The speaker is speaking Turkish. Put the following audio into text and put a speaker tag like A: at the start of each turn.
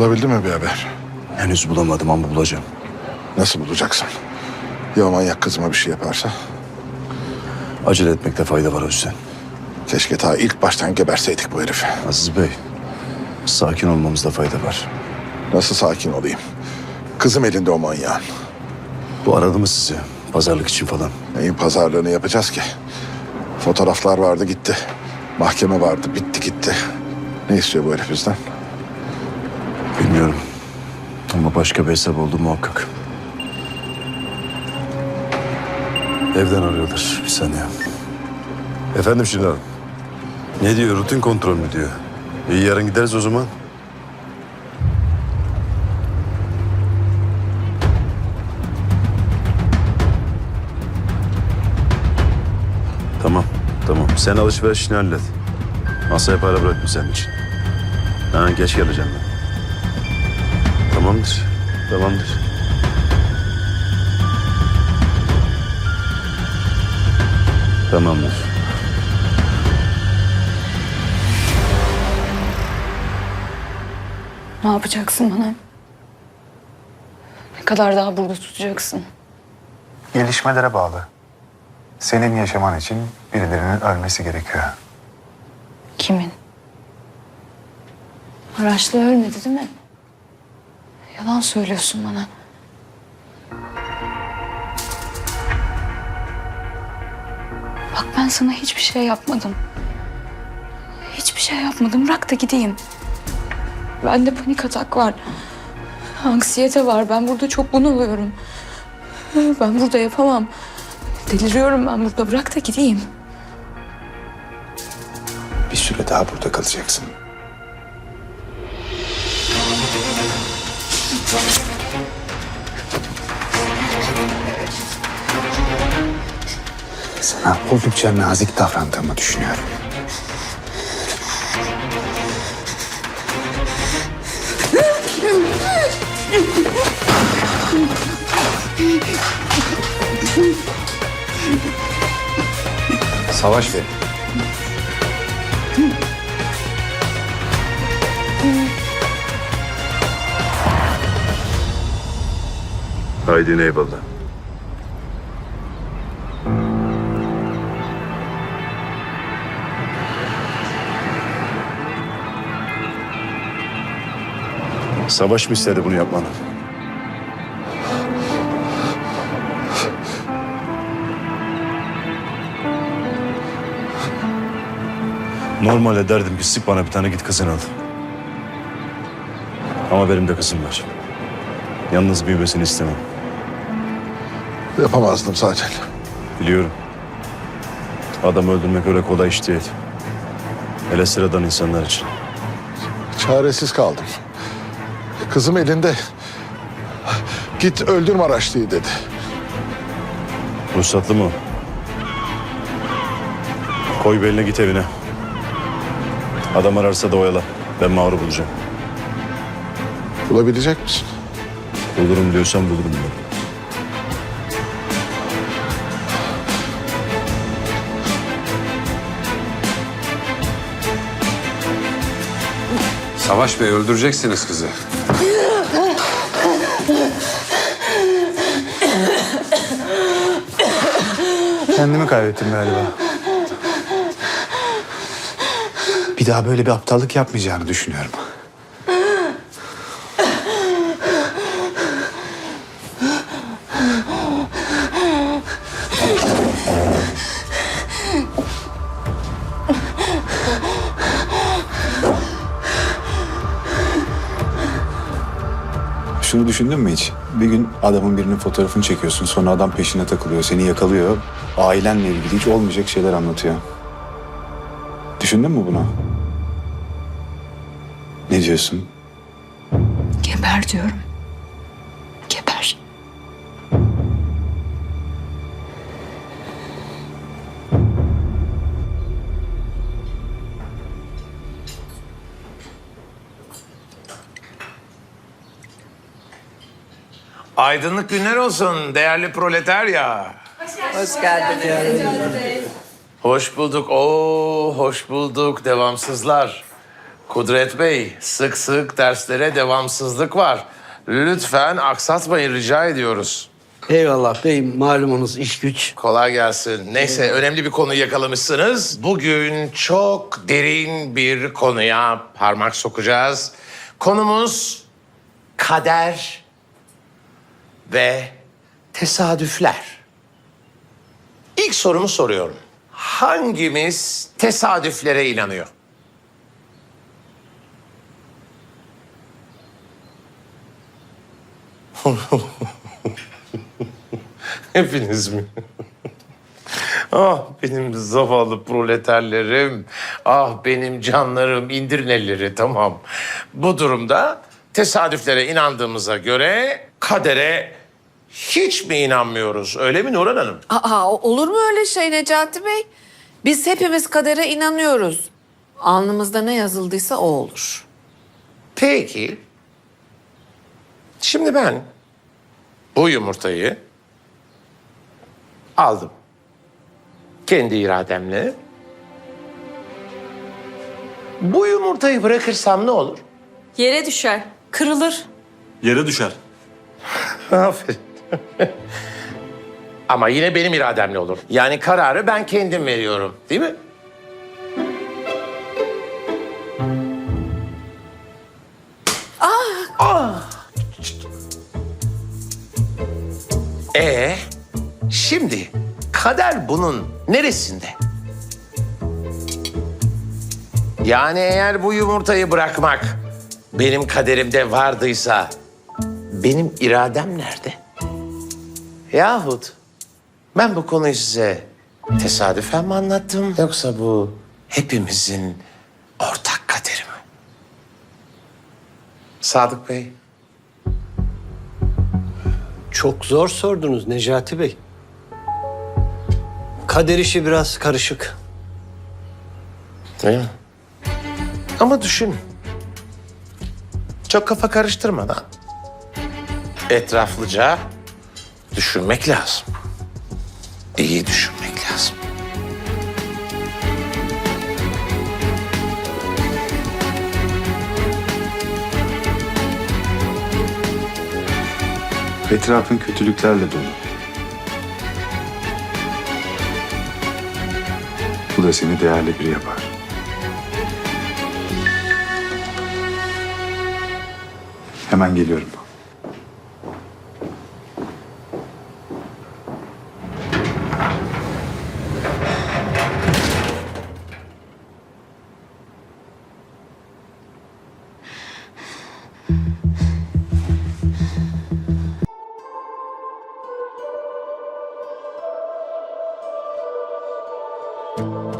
A: Bulabildin mi bir haber?
B: Henüz bulamadım ama bulacağım.
A: Nasıl bulacaksın? Ya o manyak kızıma bir şey yaparsa?
B: Acele etmekte fayda var Özden.
A: Keşke ta ilk baştan geberseydik bu herifi.
B: Aziz Bey, sakin olmamızda fayda var.
A: Nasıl sakin olayım? Kızım elinde o manyağın.
B: Bu aradı mı sizi? Pazarlık için falan.
A: Neyin pazarlığını yapacağız ki? Fotoğraflar vardı gitti. Mahkeme vardı bitti gitti. Ne istiyor bu herif bizden?
B: Bilmiyorum. Ama başka bir hesap oldu muhakkak. Evden arıyorlar. Bir saniye. Efendim Şirin Hanım. Ne diyor? Rutin kontrol mü diyor? İyi yarın gideriz o zaman. Tamam, tamam. Sen alışverişini hallet. Masaya para bırakma senin için. Ha, geç geleceğim ben. Tamamdır, tamamdır. Tamamdır.
C: Ne yapacaksın bana? Ne kadar daha burada tutacaksın?
D: Gelişmelere bağlı. Senin yaşaman için birilerinin ölmesi gerekiyor.
C: Kimin? Maraşlı ölmedi değil mi? Yalan söylüyorsun bana. Bak ben sana hiçbir şey yapmadım. Hiçbir şey yapmadım. Bırak da gideyim. Bende panik atak var. Anksiyete var. Ben burada çok bunalıyorum. Ben burada yapamam. Deliriyorum ben burada. Bırak da gideyim.
D: Bir süre daha burada kalacaksın. Sana oldukça nazik davrandığımı düşünüyorum. Savaş Bey.
B: Haydi eyvallah. Savaş mı istedi bunu yapmanı? Normalde derdim ki sık bana bir tane git kızını al. Ama benim de kızım var. Yalnız büyümesini istemem.
A: Yapamazdım zaten.
B: Biliyorum. Adam öldürmek öyle kolay iş değil. Hele sıradan insanlar için.
A: Çaresiz kaldım. Kızım elinde. Git öldür Maraşlı'yı dedi.
B: Ruhsatlı mı? o? Koy beline git evine. Adam ararsa da oyala. Ben mağru bulacağım.
A: Bulabilecek misin?
B: Bulurum diyorsan bulurum ben.
E: Savaş Bey öldüreceksiniz kızı.
D: Kendimi kaybettim galiba. Bir daha böyle bir aptallık yapmayacağını düşünüyorum. Şunu düşündün mü hiç? Bir gün adamın birinin fotoğrafını çekiyorsun. Sonra adam peşine takılıyor. Seni yakalıyor. Ailenle ilgili hiç olmayacak şeyler anlatıyor. Düşündün mü bunu? Ne diyorsun?
C: Geber diyorum.
F: Aydınlık günler olsun değerli proletarya.
G: Hoş geldiniz.
F: Hoş bulduk. Oo, hoş bulduk devamsızlar. Kudret Bey, sık sık derslere devamsızlık var. Lütfen aksatmayın rica ediyoruz.
G: Eyvallah beyim malumunuz iş güç.
F: Kolay gelsin. Neyse önemli bir konuyu yakalamışsınız. Bugün çok derin bir konuya parmak sokacağız. Konumuz kader ve tesadüfler. İlk sorumu soruyorum. Hangimiz tesadüflere inanıyor? Hepiniz mi? ah benim zavallı proleterlerim. Ah benim canlarım indirin elleri tamam. Bu durumda tesadüflere inandığımıza göre kadere hiç mi inanmıyoruz? Öyle mi Nurhan Hanım?
H: Aa, olur mu öyle şey Necati Bey? Biz hepimiz kadere inanıyoruz. Alnımızda ne yazıldıysa o olur.
F: Peki. Şimdi ben bu yumurtayı aldım. Kendi irademle. Bu yumurtayı bırakırsam ne olur?
C: Yere düşer, kırılır.
I: Yere düşer.
F: Aferin. Ama yine benim irademle olur. Yani kararı ben kendim veriyorum. Değil mi? Ah! Ee, şimdi kader bunun neresinde? Yani eğer bu yumurtayı bırakmak benim kaderimde vardıysa benim iradem nerede? Yahut ben bu konuyu size tesadüfen mi anlattım yoksa bu hepimizin ortak kaderi mi? Sadık Bey.
G: Çok zor sordunuz Necati Bey. Kader işi biraz karışık.
F: Değil mi? Ama düşün. Çok kafa karıştırmadan etraflıca düşünmek lazım. İyi düşünmek lazım.
D: Etrafın kötülüklerle dolu. Bu da seni değerli biri yapar. Hemen geliyorum. Thank you.